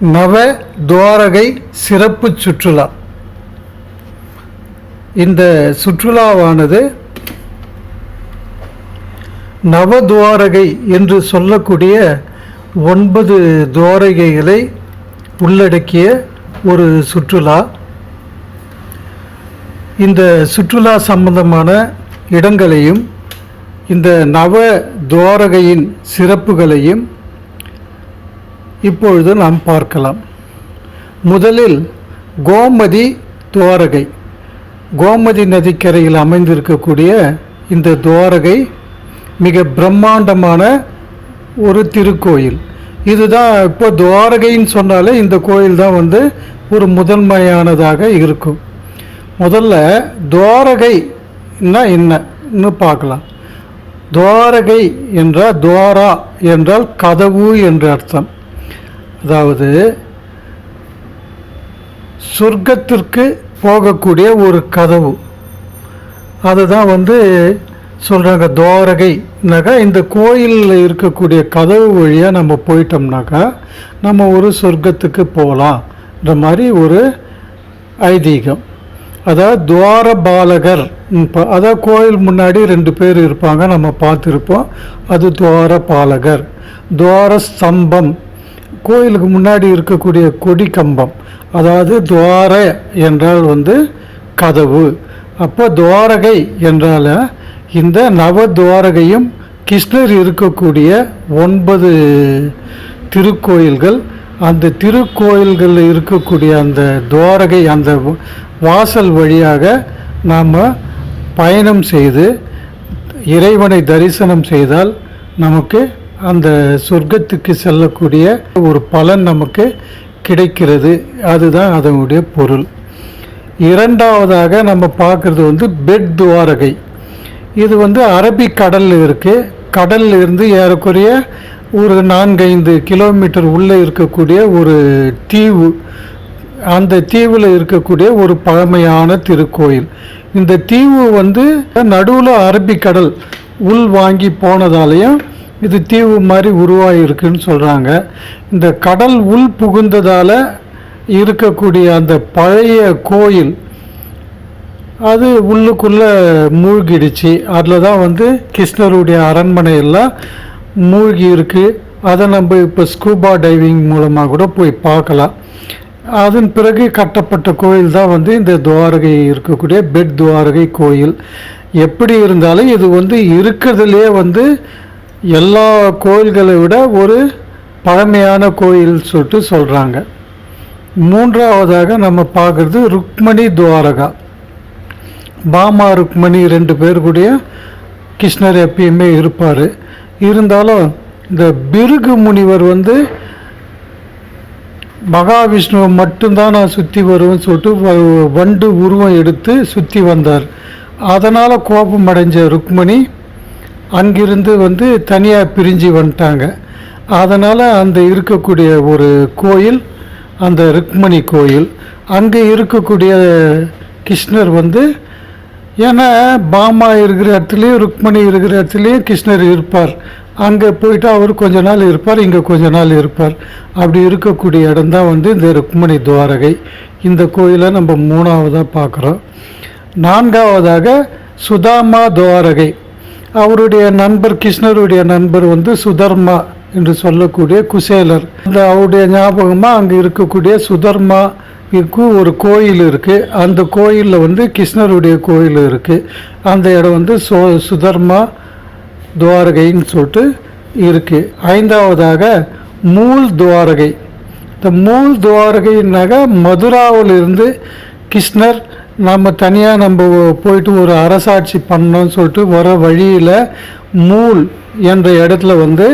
நவ துவாரகை சிறப்பு சுற்றுலா. இந்த சுற்றுலாவானது நவதுவாரகை என்று சொல்லக்கூடிய ஒன்பது துவாரகைகளை உள்ளடக்கிய ஒரு சுற்றுலா. இந்த சுற்றுலா சம்பந்தமான இடங்களையும் இந்த நவ துவாரகையின் சிறப்புகளையும் இப்பொழுது நாம் பார்க்கலாம். முதலில் கோமதி துவாரகை. கோமதி நதிக்கரையில் அமைந்திருக்கக்கூடிய இந்த துவாரகை மிக பிரம்மாண்டமான ஒரு திருக்கோயில். இதுதான் இப்போ துவாரகைன்னு சொன்னாலே இந்த கோயில் தான் வந்து ஒரு முதன்மையானதாக இருக்கும். முதல்ல துவாரகைன்னா என்னன்னு பார்க்கலாம். துவாரகை என்றால் துவாரா என்றால் கதவு என்று அர்த்தம். அதாவது சொர்க்கத்திற்கு போகக்கூடிய ஒரு கதவு. அதுதான் வந்து சொல்கிறாங்க துவாரகைனாக்கா இந்த கோயிலில் இருக்கக்கூடிய கதவு வழியாக நம்ம போயிட்டோம்னாக்கா நம்ம ஒரு சொர்க்கத்துக்கு போகலாம்ன்ற மாதிரி ஒரு ஐதீகம். அதாவது துவார பாலகர் இப்போ அதாவது கோயில் முன்னாடி ரெண்டு பேர் இருப்பாங்க நம்ம பார்த்துருப்போம். அது துவார பாலகர் துவார ஸ்தம்பம் கோயிலுக்கு முன்னாடி இருக்கக்கூடிய கொடி கம்பம் அதாவது துவார என்றால் வந்து கதவு. அப்போ துவாரகை என்றால் இந்த நவ துவாரகையும் கிருஷ்ணர் இருக்கக்கூடிய ஒன்பது திருக்கோயில்கள் அந்த திருக்கோயில்களில் இருக்கக்கூடிய அந்த துவாரகை அந்த வாசல் வழியாக நாம் பயணம் செய்து இறைவனை தரிசனம் செய்தால் நமக்கு அந்த சொர்க்கத்துக்கு செல்லக்கூடிய ஒரு பலன் நமக்கு கிடைக்கிறது. அதுதான் அதனுடைய பொருள். இரண்டாவதாக நம்ம பார்க்குறது வந்து பெட் துவாரகை. இது வந்து அரபிக் கடலில் இருக்குது கடலில் இருந்து ஏறக்குறைய ஒரு நான்கைந்து கிலோமீட்டர் உள்ளே இருக்கக்கூடிய ஒரு தீவு. அந்த தீவில் இருக்கக்கூடிய ஒரு பழமையான திருக்கோயில். இந்த தீவு வந்து நடுவில் அரபிக்கடல் உள் வாங்கி போனதாலையும் இது தீவு மாதிரி உருவாகியிருக்குன்னு சொல்கிறாங்க இந்த கடல் உள் புகுந்ததால் இருக்கக்கூடிய அந்த பழைய கோயில் அது உள்ளுக்குள்ளே மூழ்கிடுச்சு. அதில் தான் வந்து கிருஷ்ணருடைய அரண்மனை எல்லாம் மூழ்கி இருக்குது அதை நம்ம இப்போ ஸ்கூபா டைவிங் மூலமாக கூட போய் பார்க்கலாம். அதன் பிறகு கட்டப்பட்ட கோயில் தான் வந்து இந்த துவாரகை இருக்கக்கூடிய பெட் துவாரகை கோயில். எப்படி இருந்தாலும் இது வந்து இருக்கிறதுலே வந்து எல்லா கோயில்களை விட ஒரு பழமையான கோயில் சொல்லிட்டு சொல்கிறாங்க மூன்றாவதாக நம்ம பார்க்குறது ருக்மணி துவாரகா. பாமா ருக்மணி ரெண்டு பேர் கூடய கிருஷ்ணர் எப்பயுமே இருப்பார். இருந்தாலும் இந்த பிருகு முனிவர் வந்து மகாவிஷ்ணுவை மட்டும்தான் நான் சுற்றி வருவேன்னு சொல்லிட்டு வண்டு உருவம் எடுத்து சுற்றி வந்தார். அதனால் கோபம் அடைஞ்ச ருக்மணி அங்கிருந்து வந்து தனியாக பிரிஞ்சு வந்துட்டாங்க. அதனால் அந்த இருக்கக்கூடிய ஒரு கோயில் அந்த ருக்மணி கோயில் அங்கே இருக்கக்கூடிய கிருஷ்ணர் வந்து ஏன்னா பாமா இருக்கிற இடத்துலையும் ருக்மணி இருக்கிற இடத்துலையும் கிருஷ்ணர் இருப்பார். அங்கே போயிட்டு அவர் கொஞ்ச நாள் இருப்பார் இங்கே கொஞ்ச நாள் இருப்பார். அப்படி இருக்கக்கூடிய இடம்தான் வந்து இந்த ருக்மணி துவாரகை. இந்த கோயிலை நம்ம மூணாவதாக பார்க்குறோம். நான்காவதாக சுதாமா துவாரகை. அவருடைய நண்பர் கிருஷ்ணருடைய நண்பர் வந்து சுதர்மா என்று சொல்லக்கூடிய குசேலர். அந்த அவருடைய ஞாபகமாக அங்கே இருக்கக்கூடிய சுதர்மா இருக்கு ஒரு கோயில் இருக்குது அந்த கோயிலில் வந்து கிருஷ்ணருடைய கோயில் இருக்குது அந்த இடம் வந்து சோ சுதர்மா துவாரகைன்னு சொல்லிட்டு இருக்குது ஐந்தாவதாக மூல் துவாரகை. இந்த மூல் துவாரகைனாக மதுராவிலிருந்து கிருஷ்ணர் நம்ம தனியாக நம்ம போயிட்டு ஒரு அரசாட்சி பண்ணோம்னு சொல்லிட்டு வர வழியில் மூல் என்ற இடத்துல வந்து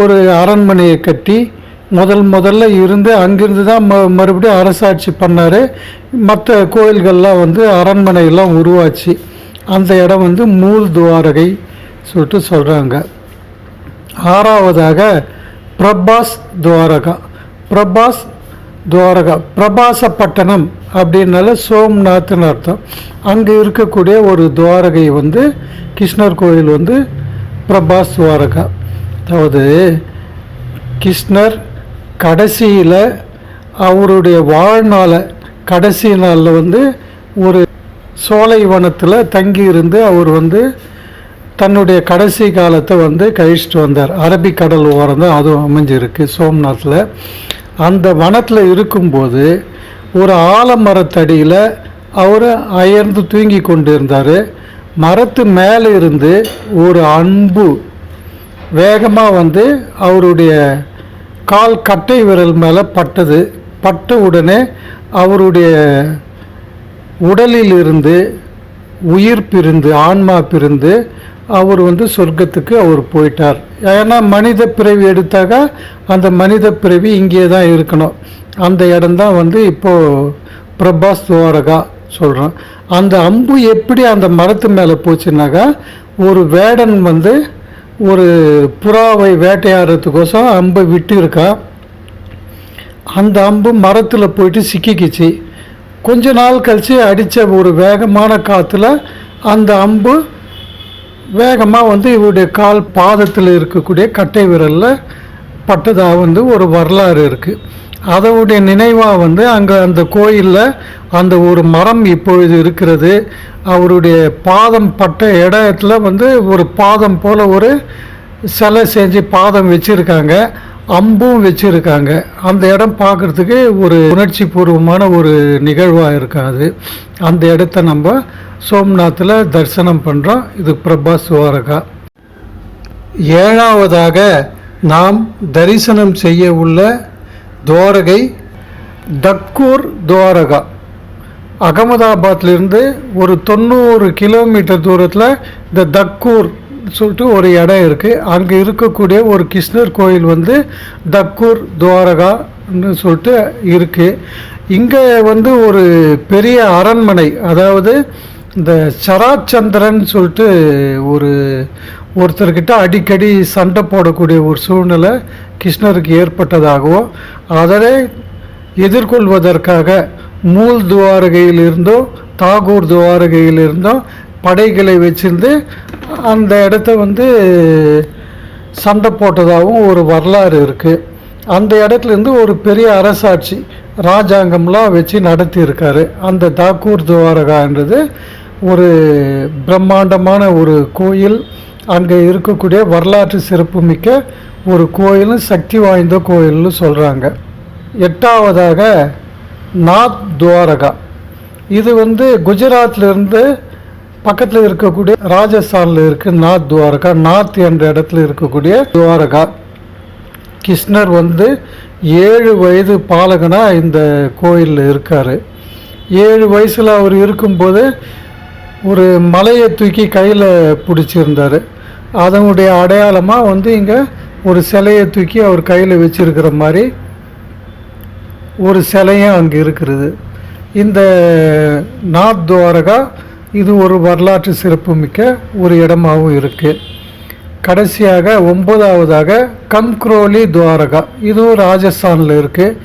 ஒரு அரண்மனையை கட்டி முதல் முதல்ல இருந்து அங்கிருந்து தான் ம மறுபடியும் அரசாட்சி பண்ணார். மற்ற கோயில்கள்லாம் வந்து அரண்மனையெல்லாம் உருவாச்சு. அந்த இடம் வந்து மூல் துவாரகை சொல்லிட்டு சொல்கிறாங்க ஆறாவதாக பிரபாஸ் துவாரகா. பிரபாஸ் துவாரகா. பிரபாசப்பட்டணம் அப்படின்னால சோம்நாத்னு அர்த்தம். அங்கே இருக்கக்கூடிய ஒரு துவாரகை வந்து கிருஷ்ணர் கோயில் வந்து பிரபாஸ் துவாரகா. அதாவது கிருஷ்ணர் கடைசியில் அவருடைய வாழ்நாள கடைசி நாளில் வந்து ஒரு சோலை வனத்தில் தங்கி தங்கியிருந்து அவர் வந்து தன்னுடைய கடைசி காலத்தை வந்து கழிச்சிட்டு வந்தார். அரபிக்கடல் ஓரம் தான் அதுவும் அமைஞ்சிருக்கு சோம்நாத்தில் அந்த வனத்தில் இருக்கும்போது ஒரு ஆலமரத்தடியில் அவர் அயர்ந்து தூங்கி கொண்டு இருந்தார் மரத்து மேலே இருந்து ஒரு அன்பு வேகமாக வந்து அவருடைய கால் கட்டை விரல் மேலே பட்டது. பட்ட உடனே அவருடைய உடலில் இருந்து உயிர் பிரிந்து ஆன்மா பிரிந்து அவர் வந்து சொர்க்கத்துக்கு அவர் போயிட்டார். ஏன்னா மனித பிறவி எடுத்தாக்கா அந்த மனித பிறவி இங்கே தான் இருக்கணும். அந்த இடம்தான் வந்து இப்போது பிரபாஸ் துவாரகா சொல்கிறோம் அந்த அம்பு எப்படி அந்த மரத்து மேலே போச்சுன்னாக்கா ஒரு வேடன் வந்து ஒரு புறாவை வேட்டையாடுறதுக்கோசம் அம்பை விட்டு இருக்கா அந்த அம்பு மரத்தில் போயிட்டு சிக்கிக்கிச்சு. கொஞ்ச நாள் கழித்து அடித்த ஒரு வேகமான காற்றுல அந்த அம்பு வேகமாக வந்து இவருடைய கால் பாதத்தில் இருக்கக்கூடிய கட்டை விரலில் பட்டதாக வந்து ஒரு வரலாறு இருக்குது அதோடைய நினைவாக வந்து அங்கே அந்த கோயிலில் அந்த ஒரு மரம் இப்பொழுது இருக்கிறது. அவருடைய பாதம் பட்ட இடத்துல வந்து ஒரு பாதம் போல் ஒரு சிலை செஞ்சு பாதம் வச்சுருக்காங்க. அம்பும் வச்சுருக்காங்க. அந்த இடம் பார்க்குறதுக்கு ஒரு உணர்ச்சி பூர்வமான ஒரு நிகழ்வாக இருக்காது. அந்த இடத்த நம்ம சோம்நாத்தில் தரிசனம் பண்ணுறோம் இது பிரபா சுவாரகா. ஏழாவதாக நாம் தரிசனம் செய்ய உள்ள துவாரகை தக்கூர் துவாரகா. அகமதாபாத்லேருந்து ஒரு தொண்ணூறு கிலோமீட்டர் தூரத்தில் இந்த தக்கூர் சொல்லிட்டு ஒரு இடம் இருக்குது அங்கே இருக்கக்கூடிய ஒரு கிருஷ்ணர் கோயில் வந்து தக்கூர் துவாரகான்னு சொல்லிட்டு இருக்குது இங்கே வந்து ஒரு பெரிய அரண்மனை அதாவது இந்த சராச்சந்திரன் சொல்லிட்டு ஒரு ஒருத்தர்கிட்ட அடிக்கடி சண்டை போடக்கூடிய ஒரு சூழ்நிலை கிருஷ்ணருக்கு ஏற்பட்டதாகவும் அதனை எதிர்கொள்வதற்காக மூல் துவாரகையிலிருந்தும் தாகூர் துவாரகையிலிருந்தும் படைகளை வச்சிருந்து அந்த இடத்த வந்து சண்டை போட்டதாகவும் ஒரு வரலாறு இருக்குது அந்த இடத்துலேருந்து ஒரு பெரிய அரசாட்சி ராஜாங்கம்லாம் வச்சு நடத்தியிருக்காரு. அந்த தாக்கூர் துவாரகான்றது ஒரு பிரம்மாண்டமான ஒரு கோயில். அங்கே இருக்கக்கூடிய வரலாற்று சிறப்புமிக்க ஒரு கோயிலும் சக்தி வாய்ந்த கோயில்னு சொல்கிறாங்க எட்டாவதாக நாத் துவாரகா. இது வந்து குஜராத்லேருந்து பக்கத்தில் இருக்கக்கூடிய ராஜஸ்தானில் இருக்கு நாத் துவாரகா. நாத் என்ற இடத்துல இருக்கக்கூடிய துவாரகா. கிருஷ்ணர் வந்து ஏழு வயது பாலகனாக இந்த கோயிலில் இருக்கார். ஏழு வயசில் அவர் இருக்கும்போது ஒரு மலையை தூக்கி கையில் பிடிச்சிருந்தார். அதனுடைய அடையாளமாக வந்து இங்கே ஒரு சிலையை தூக்கி அவர் கையில் வச்சிருக்கிற மாதிரி ஒரு சிலையும் அங்கே இருக்கிறது. இந்த நாத் துவாரகா இது ஒரு வரலாற்று சிறப்புமிக்க ஒரு இடமாகவும் இருக்குது கடைசியாக ஒன்பதாவதாக கங்க்ரோலி துவாரகா. இதுவும் ராஜஸ்தானில் இருக்குது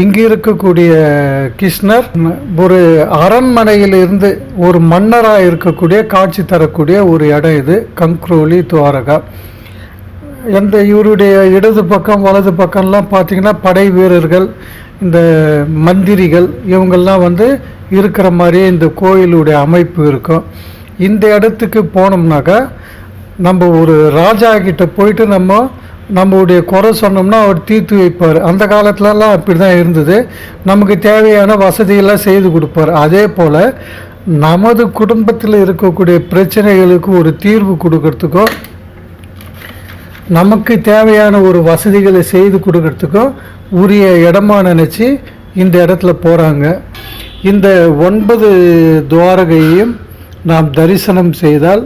இங்கே இருக்கக்கூடிய கிருஷ்ணர் ஒரு அரண்மனையிலிருந்து ஒரு மன்னராக இருக்கக்கூடிய காட்சி தரக்கூடிய ஒரு இடம் இது கங்க்ரோலி துவாரகா. எந்த இவருடைய இடது பக்கம் வலது பக்கம்லாம் பார்த்தீங்கன்னா படை வீரர்கள் இந்த மந்திரிகள் இவங்கெல்லாம் வந்து இருக்கிற மாதிரியே இந்த கோயிலுடைய அமைப்பு இருக்கும். இந்த இடத்துக்கு போனோம்னாக்கா நம்ம ஒரு ராஜா கிட்ட போயிட்டு நம்ம நம்மளுடைய குறை சொன்னோம்னா அவர் தீர்த்து வைப்பார். அந்த காலத்துலலாம் அப்படி தான் இருந்தது. நமக்கு தேவையான வசதியெல்லாம் செய்து கொடுப்பார். அதே போல் நமது குடும்பத்தில் இருக்கக்கூடிய பிரச்சனைகளுக்கு ஒரு தீர்வு கொடுக்கறதுக்கோ நமக்கு தேவையான ஒரு வசதிகளை செய்து கொடுக்கறதுக்கோ உரிய இடமா நினச்சி இந்த இடத்துல போகிறாங்க இந்த ஒன்பது துவாரகையும் நாம் தரிசனம் செய்தால்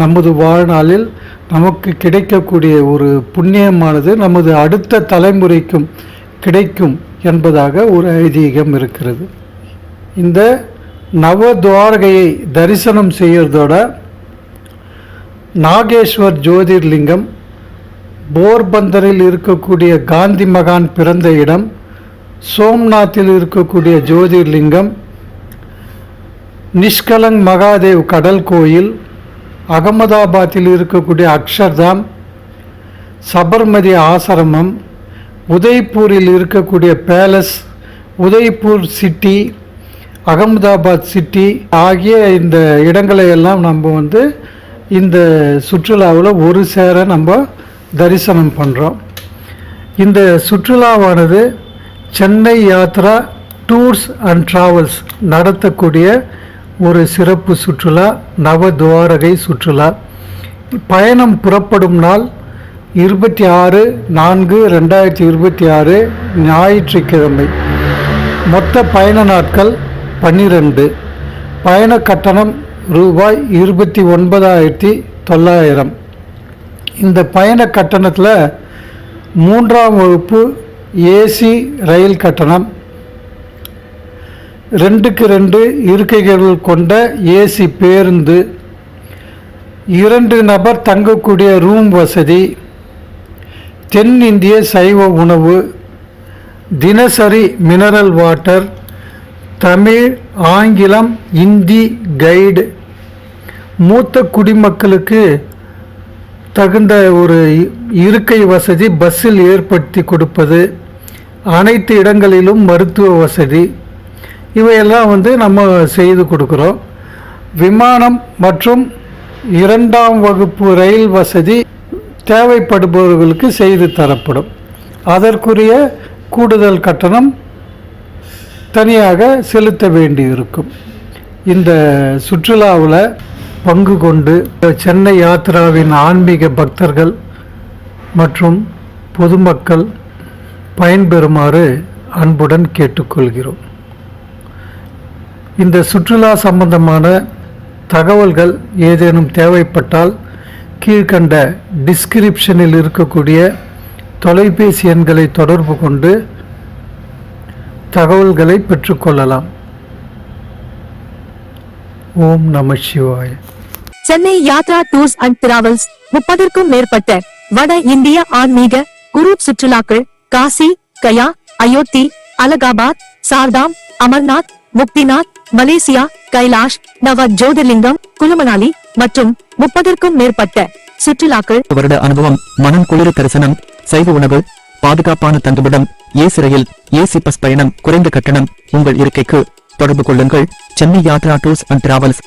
நமது வாழ்நாளில் நமக்கு கிடைக்கக்கூடிய ஒரு புண்ணியமானது நமது அடுத்த தலைமுறைக்கும் கிடைக்கும் என்பதாக ஒரு ஐதீகம் இருக்கிறது. இந்த நவதுவாரகையை தரிசனம் செய்யறதோட நாகேஸ்வர் ஜோதிர்லிங்கம் போர்பந்தரில் இருக்கக்கூடிய காந்தி மகான் பிறந்த இடம் சோம்நாத்தில் இருக்கக்கூடிய ஜோதிர்லிங்கம் நிஷ்கலங் மகாதேவ் கடல் கோயில் அகமதாபாத்தில் இருக்கக்கூடிய அக்ஷர்தாம் சபர்மதி ஆசிரமம் உதய்பூரில் இருக்கக்கூடிய palace Udaipur city Ahmedabad city ஆகிய இந்த இடங்களை எல்லாம் நம்ம வந்து இந்த சுற்றுலாவில் ஒரு சேர நம்ம தரிசனம் பண்ணுறோம் இந்த சுற்றுலாவானது Chennai Yatra tours and travels நடத்தக்கூடிய ஒரு சிறப்பு சுற்றுலா நவதுவாரகை சுற்றுலா. பயணம் புறப்படும் நாள் இருபத்தி ஆறு நான்கு ரெண்டாயிரத்தி இருபத்தி ஆறு ஞாயிற்றுக்கிழமை. மொத்த பயண நாட்கள் பன்னிரெண்டு. பயண கட்டணம் ரூபாய் இருபத்தி ஒன்பதாயிரத்தி தொள்ளாயிரம். இந்த பயண கட்டணத்தில் மூன்றாம் வகுப்பு ஏசி ரயில் கட்டணம் ரெண்டுக்கு ரெண்டு இருக்கைகள் கொண்ட ஏசி பேருந்து இரண்டு நபர் தங்கக்கூடிய ரூம் வசதி தென்னிந்திய சைவ உணவு தினசரி மினரல் வாட்டர் தமிழ் ஆங்கிலம் இந்தி கைடு. மூத்த குடிமக்களுக்கு தகுந்த ஒரு இருக்கை வசதி பஸ்ஸில் ஏற்படுத்தி கொடுப்பது அனைத்து இடங்களிலும் மருத்துவ வசதி. இவையெல்லாம் வந்து நம்ம செய்து கொடுக்குறோம். விமானம் மற்றும் இரண்டாம் வகுப்பு ரயில் வசதி தேவைப்படுபவர்களுக்கு செய்து தரப்படும். அதற்குரிய கூடுதல் கட்டணம் தனியாக செலுத்த வேண்டியிருக்கும். இந்த சுற்றுலாவில் பங்கு கொண்டு சென்னை யாத்ராவின் ஆன்மீக பக்தர்கள் மற்றும் பொதுமக்கள் பயன்பெறுமாறு அன்புடன் கேட்டுக்கொள்கிறோம். இந்த சுற்றுலா சம்பந்தமான தகவல்கள் ஏதேனும் தேவைப்பட்டால் கீழ்கண்ட டிஸ்கிரிப்ஷனில் இருக்கக்கூடிய தொலைபேசி எண்களை தொடர்பு கொண்டு தகவல்களை பெற்றுக்கொள்ளலாம் ஓம் நம சிவாய. Chennai Yatra tours and travels முப்பதற்கும் மேற்பட்ட வட இந்திய ஆன்மீக குரூப் சுற்றுலாக்கள் காசி கயா அயோத்தி அலகாபாத் சார்தாம் அமர்நாத் முக்திநாத் மலேசியா கைலாஷ் நவ ஜோதிர்லிங்கம் குலுமனாலி மற்றும் முப்பதற்கும் மேற்பட்ட சுற்றுலாக்கள். வருட அனுபவம் மனம் குளிர தரிசனம் சைவ உணவு பாதுகாப்பான தங்குமிடம் ஏசி ரயில் ஏசி பஸ் பயணம் குறைந்த கட்டணம் உங்கள் இருக்கைக்கு தொடர்பு கொள்ளுங்கள். Chennai Yatra tours and travels.